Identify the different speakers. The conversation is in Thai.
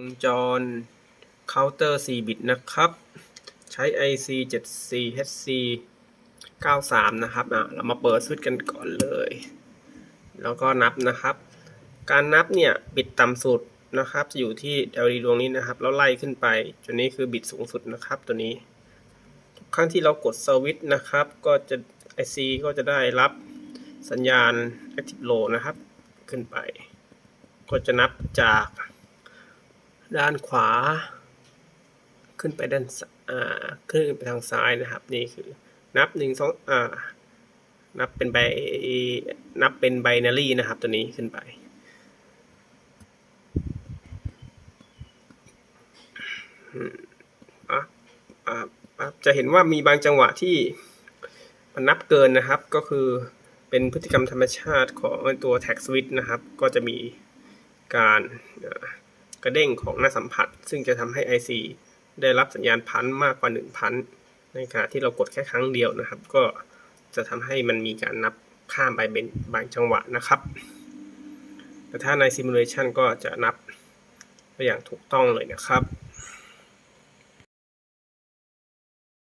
Speaker 1: วงจรเคาน์เตอร์ 4 บิตนะครับ ใช้ IC 74HC 93 นะครับอะเรามาเปิดสวิตช์กันก่อนเลย แล้วก็นับนะครับ การนับเนี่ย บิตต่ำสุดนะครับจะอยู่ที่ LED ดวงนี้นะครับ แล้วไล่ขึ้นไปจนนี้คือบิตสูงสุดนะครับตัวนี้ ทุกครั้งที่เรากดสวิตช์นะครับ ก็จะ IC ก็จะได้รับสัญญาณ Active Low นะครับ ขึ้นไป ก็จะนับจาก ด้านขวา ขึ้นไปด้านอ่าขึ้นไปทางซ้ายนะครับ นี่คือ นับหนึ่งสองอ่า นับเป็นใบนับเป็นไบนารีนะครับ ตัวนี้ขึ้นไป จะเห็นว่ามีบางจังหวะที่มันนับเกินนะครับ ก็คือเป็นพฤติกรรมธรรมชาติของตัวแท็กสวิตนะครับ ก็จะมีการ กระเด้งของหน้าสัมผัส ซึ่งจะทำให้ IC ได้รับสัญญาณพันมากกว่า 1 พันในขณะที่เรากดแค่ครั้งเดียวนะครับ ก็จะทำให้มันมีการนับข้ามไปเป็นบางจังหวะนะครับ แต่ถ้าในซิมูเลชันก็จะนับไปอย่างถูกต้องเลยนะครับ